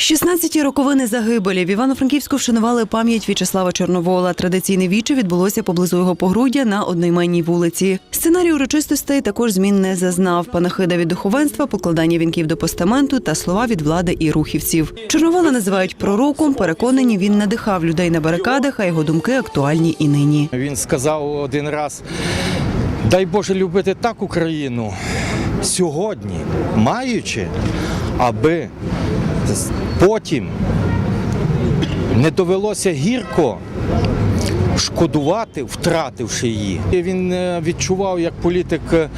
16-ті роковини загибелі в Івано-Франківську вшанували пам'ять В'ячеслава Чорновола. Традиційне віче відбулося поблизу його погруддя на одноіменній вулиці. Сценарій урочистостей також змін не зазнав. Панахида від духовенства, покладання вінків до постаменту та слова від влади і рухівців. Чорновола називають пророком. Переконані, він надихав людей на барикадах, а його думки актуальні і нині. Він сказав один раз: дай Боже любити так Україну сьогодні, маючи, аби потім не довелося гірко шкодувати, втративши її. І Він е, відчував як політик. е,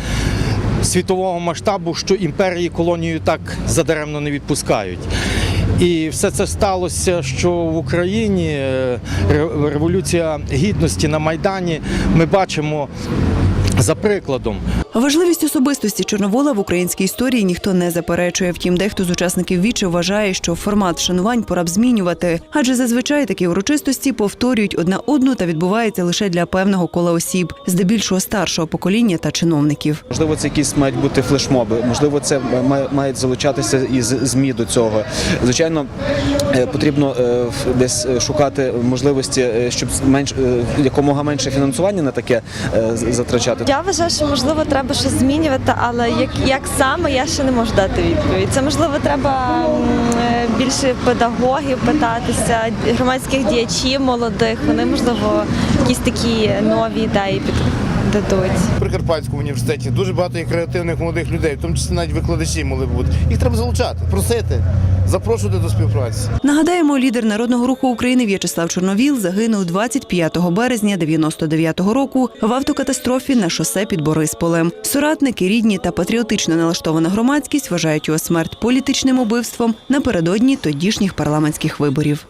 Світового масштабу, що імперії колонію так задаремно не відпускають. І все це сталося, що в Україні е, революція гідності на Майдані ми бачимо за прикладом. Важливість особистості Чорновола в українській історії ніхто не заперечує. Втім, дехто з учасників віче вважає, що формат вшанувань пора б змінювати, адже зазвичай такі урочистості повторюють одна одну та відбуваються лише для певного кола осіб, здебільшого старшого покоління та чиновників. Можливо, це якісь мають бути флешмоби, можливо, це має- мають залучатися із ЗМІ до цього. Звичайно, потрібно е, десь е, шукати можливості, е, щоб менш е, якомога менше фінансування на таке е, затрачати. Я вважаю, що можливо треба щось змінювати, але як, як саме я ще не можу дати відповідь. Це можливо треба е, більше педагогів питатися, громадських діячів молодих. Вони можливо якісь такі нові ідеї піддадуть. В Прикарпатському університеті дуже багато є креативних молодих людей, в тому числі навіть викладачі могли б бути. Їх треба залучати, просити, запрошувати до співпраці. Нагадаємо, лідер народного руху України В'ячеслав Чорновіл загинув 25 березня 99-го року в автокатастрофі на шосе під Борисполем. Соратники, рідні та патріотично налаштована громадськість вважають його смерть політичним убивством напередодні тодішніх парламентських виборів.